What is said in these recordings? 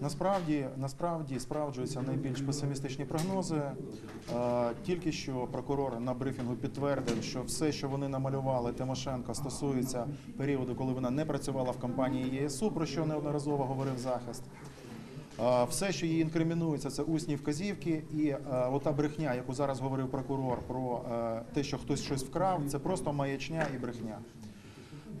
Насправді, насправді справджуються найбільш песимістичні прогнози. Е, Тільки що прокурор на брифінгу підтвердив, що все, що вони намалювали Тимошенко, стосується періоду, коли вона не працювала в компанії ЄСУ, про що неодноразово говорив захист. Е, Все, що їй інкримінується, це усні вказівки, і е, ота брехня, яку зараз говорив прокурор про те, що хтось щось вкрав, це просто маячня і брехня.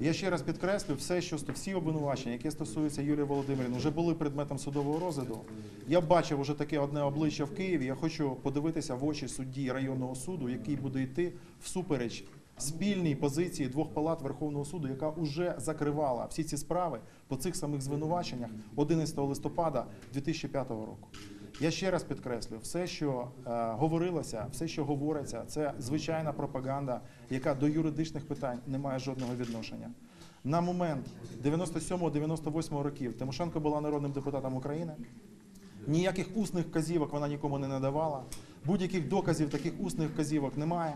Я ще раз підкреслю, все, що всі обвинувачення, які стосуються Юлії Володимирівни, вже були предметом судового розгляду. Я бачив уже таке одне обличчя в Києві. Я хочу подивитися в очі судді районного суду, який буде йти всупереч спільній позиції двох палат Верховного суду, яка вже закривала всі ці справи по цих самих звинуваченнях 11 листопада 2005 року. Я ще раз підкреслю, все, що е, говорилося, все, що говориться, це звичайна пропаганда, яка до юридичних питань не має жодного відношення. На момент 97-98 років Тимошенко була народним депутатом України. Ніяких усних вказівок вона нікому не надавала. Будь-яких доказів таких усних вказівок немає.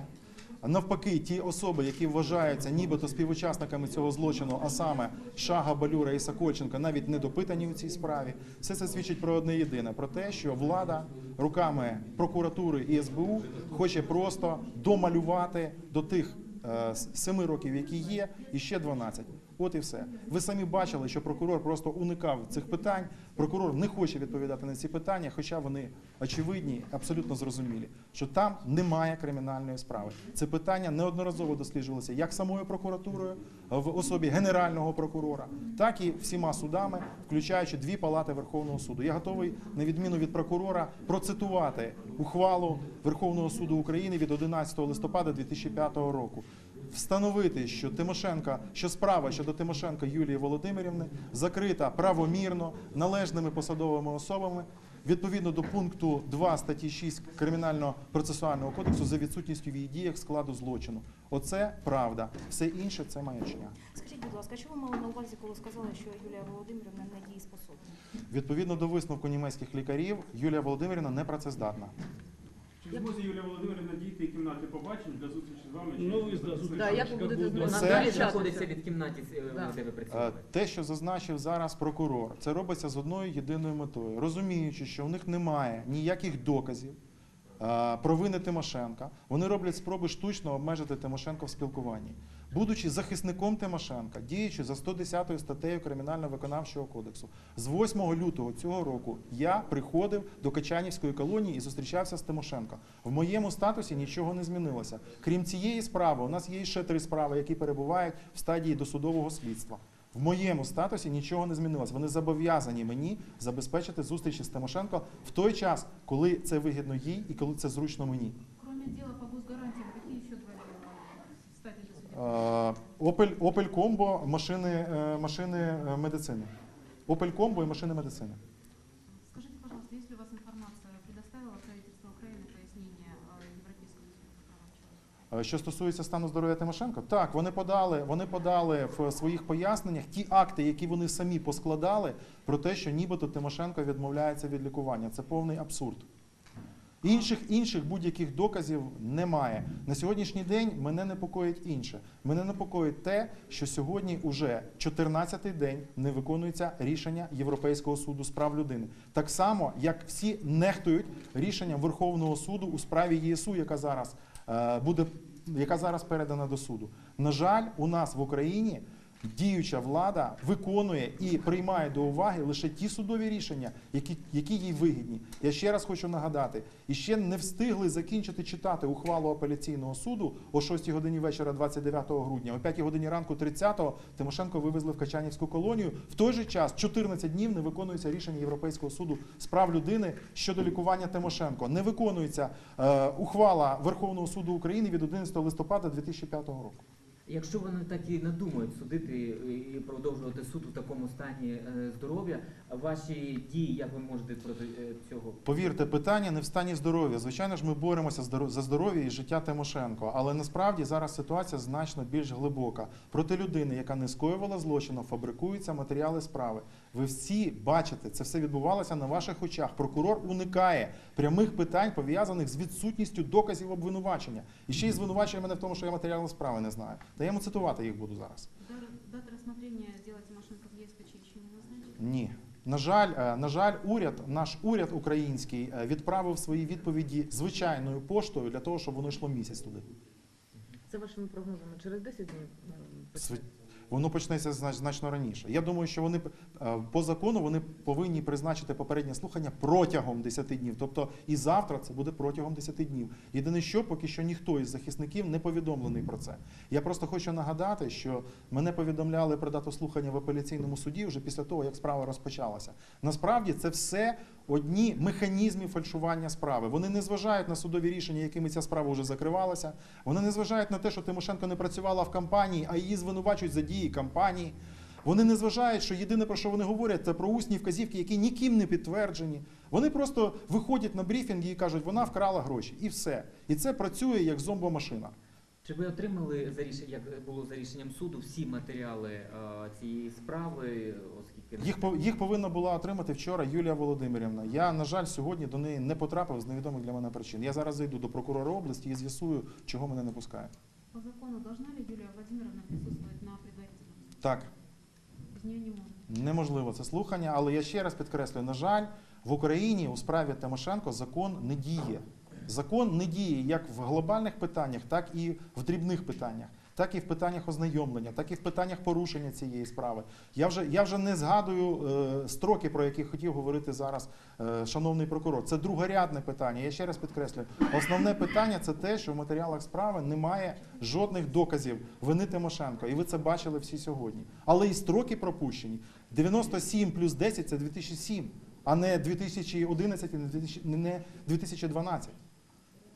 Навпаки, ті особи, які вважаються нібито співучасниками цього злочину, а саме Шага, Балюра і Сокольченко, навіть не допитані у цій справі. Все це свідчить про одне єдине: про те, що влада руками прокуратури і СБУ хоче просто домалювати до тих е, семи років, які є, і ще 12. От і все. Ви самі бачили, що прокурор просто уникав цих питань. Прокурор не хоче відповідати на ці питання, хоча вони очевидні, абсолютно зрозумілі, що там немає кримінальної справи. Це питання неодноразово досліджувалося як самою прокуратурою в особі генерального прокурора, так і всіма судами, включаючи дві палати Верховного суду. Я готовий, на відміну від прокурора, процитувати ухвалу Верховного суду України від 11 листопада 2005 року. Встановити, що Тимошенка, що справа щодо Тимошенка Юлії Володимирівни закрита правомірно належними посадовими особами відповідно до пункту 2 статті 6 Кримінального процесуального кодексу за відсутністю в її діях складу злочину. Оце правда. Все інше це маячня. Скажіть, будь ласка, що ви мали на увазі, коли сказали, що Юлія Володимирівна не дієспособна? Відповідно до висновку німецьких лікарів, Юлія Володимирівна не працездатна. Зможе Юлія Володимирівна дійти кімнати побачень для зустрічі з вами? Ну, і з да, зустріч. Да, як ви будете з ним Це- знаходиться від кімнаті, е, Да. де ви Е, працювали. Те, що зазначив зараз прокурор, це робиться з одною єдиною метою, розуміючи, що у них немає ніяких доказів е, провини Тимошенка. Вони роблять спроби штучно обмежити Тимошенко в спілкуванні. Будучи захисником Тимошенка, діючи за 110 статтею Кримінально-виконавчого кодексу, з 8 лютого цього року я приходив до Качанівської колонії і зустрічався з Тимошенко. В моєму статусі нічого не змінилося. Крім цієї справи, у нас є ще три справи, які перебувають в стадії досудового слідства. В моєму статусі нічого не змінилось. Вони зобов'язані мені забезпечити зустрічі з Тимошенко в той час, коли це вигідно їй і коли це зручно мені. Кроме дела по госгарантиям, какие еще два дела в стадии досудебного? Е, Opel, Opel Combo, машини, машини медицини. Opel Combo і машини медицини. Скажите, пожалуйста, есть ли у вас информация, предоставило правительство Украины пояснение э, Европейского суду? Е, Що стосується стану здоров'я Тимошенко, так вони подали, вони подали в своїх поясненнях ті акти, які вони самі поскладали, про те, що нібито Тимошенко відмовляється від лікування. Це повний абсурд. Інших інших будь-яких доказів немає. На сьогоднішній день мене непокоїть інше. Мене непокоїть те, що сьогодні уже 14-й день не виконується рішення Європейського суду з прав людини. Так само, як всі нехтують рішенням Верховного суду у справі ЄСУ, яка зараз е, буде, яка зараз передана до суду. На жаль, у нас в Україні. Діюча влада виконує і приймає до уваги лише ті судові рішення, які, які їй вигідні. Я ще раз хочу нагадати, і ще не встигли закінчити читати ухвалу апеляційного суду о 6 годині вечора 29 грудня, о 5 годині ранку 30-го Тимошенко вивезли в Качанівську колонію. В той же час 14 днів не виконується рішення Європейського суду з прав людини щодо лікування Тимошенко. Не виконується е, ухвала Верховного суду України від 11 листопада 2005 року. Якщо вони так і надумають судити і продовжувати суд у такому стані е, здоров'я, ваші дії, як ви можете проти е, цього? Повірте, питання не в стані здоров'я. Звичайно ж, ми боремося за здоров'я і життя Тимошенко, але насправді зараз ситуація значно більш глибока. Проти людини, яка не скоювала злочину, фабрикуються матеріали справи. Ви всі бачите, це все відбувалося на ваших очах. Прокурор уникає прямих питань, пов'язаних з відсутністю доказів обвинувачення. І ще й звинувачує мене в тому, що я матеріали справи не знаю. Та я йому цитувати їх буду зараз. Дата- розсмотрення зробити дела Тимошенко чи еще не назначена? Ні. На жаль, е, на жаль, уряд, наш уряд український е, відправив свої відповіді звичайною поштою для того, щоб воно йшло місяць туди. Це вашими прогнозами, через 10 днів почнеться? Воно почнеться значно раніше. Я думаю, що вони е, по закону вони повинні призначити попереднє слухання протягом 10 днів. Тобто і завтра це буде протягом 10 днів. Єдине, що поки що ніхто із захисників не повідомлений про це. Я просто хочу нагадати, що мене повідомляли про дату слухання в апеляційному суді вже після того, як справа розпочалася. Насправді це все одні механізми фальшування справи. Вони не зважають на судові рішення, якими ця справа вже закривалася. Вони не зважають на те, що Тимошенко не працювала в кампанії, а її звинувачують за дії кампанії. Вони не зважають, що єдине про що вони говорять, це про усні вказівки, які ніким не підтверджені. Вони просто виходять на брифінги і кажуть, вона вкрала гроші, і все. І це працює як зомбомашина. Чи ви отримали за рішення, як було за рішенням суду, всі матеріали е, цієї справи, оскільки Їх пов- їх повинна була отримати вчора Юлія Володимирівна. Я, на жаль, сьогодні до неї не потрапив з невідомих для мене причин. Я зараз зайду до прокурора області і з'ясую, чого мене не пускають. По закону должна ли Юлия Владимировна присутствовать на предварительном? Так. Без нее не можно. Неможливо це слухання, але я ще раз підкреслюю: на жаль, в Україні у справі Тимошенко закон не діє. Закон не діє як в глобальних питаннях, так і в дрібних питаннях, так і в питаннях ознайомлення, так і в питаннях порушення цієї справи. Я вже, я вже не згадую е, строки, про які хотів говорити зараз е, шановний прокурор. Це другорядне питання. Я ще раз підкреслюю. Основне питання це те, що в матеріалах справи немає жодних доказів вини Тимошенко. І ви це бачили всі сьогодні. Але і строки пропущені. 97 плюс 10 це 2007, а не 2011 і не 2000 не 2012.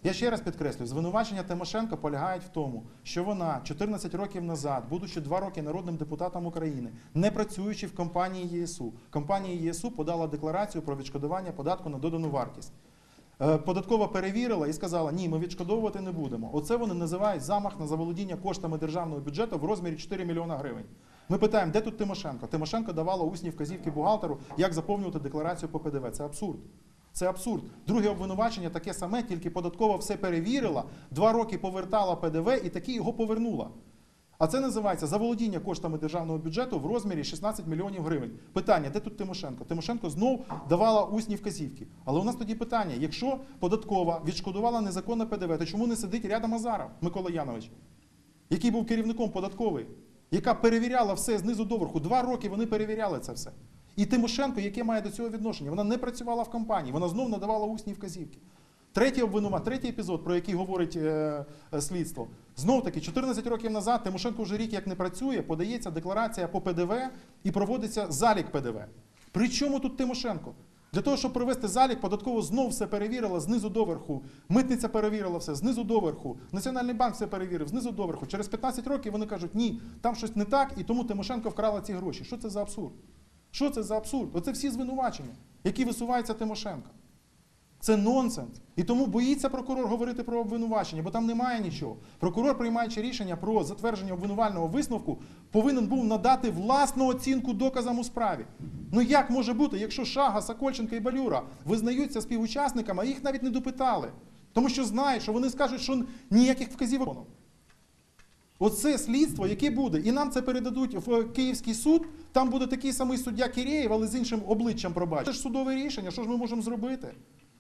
Я ще раз підкреслюю, звинувачення Тимошенко полягають в тому, що вона 14 років назад, будучи 2 роки народним депутатом України, не працюючи в компанії ЄСУ, компанія ЄСУ подала декларацію про відшкодування податку на додану вартість. Е, Податкова перевірила і сказала, ні, ми відшкодовувати не будемо. Оце вони називають замах на заволодіння коштами державного бюджету в розмірі 4 мільйона гривень. Ми питаємо, де тут Тимошенко? Тимошенко давала усні вказівки бухгалтеру, як заповнювати декларацію по ПДВ. Це абсурд. Це абсурд. Друге обвинувачення таке саме, тільки податкова все перевірила, два роки повертала ПДВ і таки його повернула. А це називається заволодіння коштами державного бюджету в розмірі 16 мільйонів гривень. Питання, де тут Тимошенко? Тимошенко знов давала усні вказівки. Але у нас тоді питання: якщо податкова відшкодувала незаконне ПДВ, то чому не сидить рядом Азаров Микола Янович, який був керівником податкової, яка перевіряла все знизу до верху? Два роки вони перевіряли це все. І Тимошенко, яке має до цього відношення, вона не працювала в компанії, вона знов надавала усні вказівки. Третій обвинуват, третій епізод, про який говорить е, е, слідство. Знов таки, 14 років назад Тимошенко вже рік як не працює, подається декларація по ПДВ і проводиться залік ПДВ. При чому тут Тимошенко? Для того, щоб провести залік, податково знов все перевірила знизу до верху. Митниця перевірила все знизу до верху. Національний банк все перевірив знизу до верху. Через 15 років вони кажуть, ні, там щось не так, і тому Тимошенко вкрала ці гроші. Що це за абсурд? Що це за абсурд? Оце всі звинувачення, які висуваються Тимошенка. Це нонсенс. І тому боїться прокурор говорити про обвинувачення, бо там немає нічого. Прокурор, приймаючи рішення про затвердження обвинувального висновку, повинен був надати власну оцінку доказам у справі. Ну як може бути, якщо Шага, Сокольченка і Балюра визнаються співучасниками, а їх навіть не допитали, тому що знають, що вони скажуть, що ніяких вказівок. Оце слідство, яке буде, і нам це передадуть в Київський суд. Там буде такий самий суддя Кірєєв, але з іншим обличчям пробачить. Це ж судове рішення, що ж ми можемо зробити?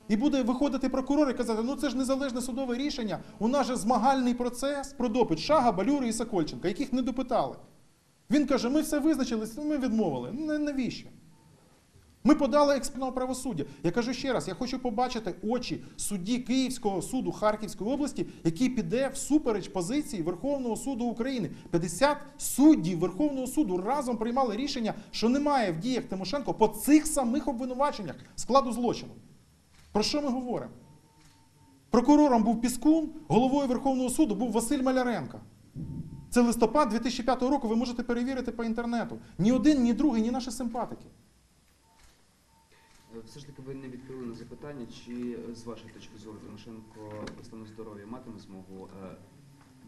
І буде виходити прокурор і казати, ну це ж незалежне судове рішення. У нас же змагальний процес про допит Шага, Балюри і Сокольченка, яких не допитали. Він каже, ми все визначили, ми відмовили. Ну навіщо? Ми подали експертного правосуддя. Я кажу ще раз, я хочу побачити очі судді Київського суду Харківської області, який піде всупереч позиції Верховного суду України. 50 суддів Верховного суду разом приймали рішення, що немає в діях Тимошенко по цих самих обвинуваченнях складу злочину. Про що ми говоримо? Прокурором був Піскун, головою Верховного суду був Василь Маляренко. Це листопад 2005 року, ви можете перевірити по інтернету. Ні один, ні другий, ні наші симпатики. Е, Все ж таки ви не відповіли на запитання, чи е, з вашої точки зору Тимошенко стану здоров'я матиме змогу е,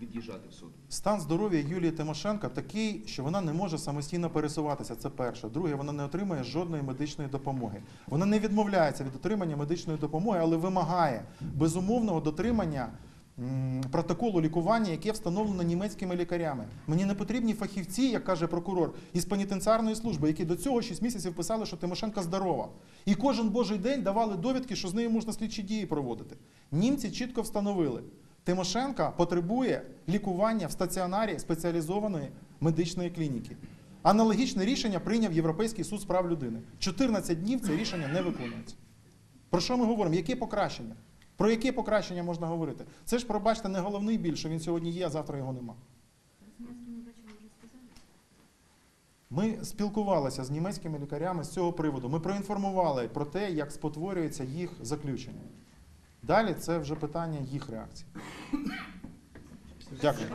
від'їжджати в суд? Стан здоров'я Юлії Тимошенко такий, що вона не може самостійно пересуватися. Це перше. Друге, вона не отримує жодної медичної допомоги. Вона не відмовляється від отримання медичної допомоги, але вимагає безумовного дотримання протоколу лікування, яке встановлено німецькими лікарями. Мені не потрібні фахівці, як каже прокурор, із пенітенціарної служби, які до цього 6 місяців писали, що Тимошенко здорова. І кожен божий день давали довідки, що з нею можна слідчі дії проводити. Німці чітко встановили. Тимошенка потребує лікування в стаціонарі спеціалізованої медичної клініки. Аналогічне рішення прийняв Європейський суд з прав людини. 14 днів це рішення не виконується. Про що ми говоримо? Яке покращення? Про яке покращення можна говорити? Це ж, пробачте, не головний біль, що він сьогодні є, а завтра його нема. Ми спілкувалися з німецькими лікарями з цього приводу. Ми проінформували про те, як спотворюється їх заключення. Далі це вже питання їх реакції. Дякую.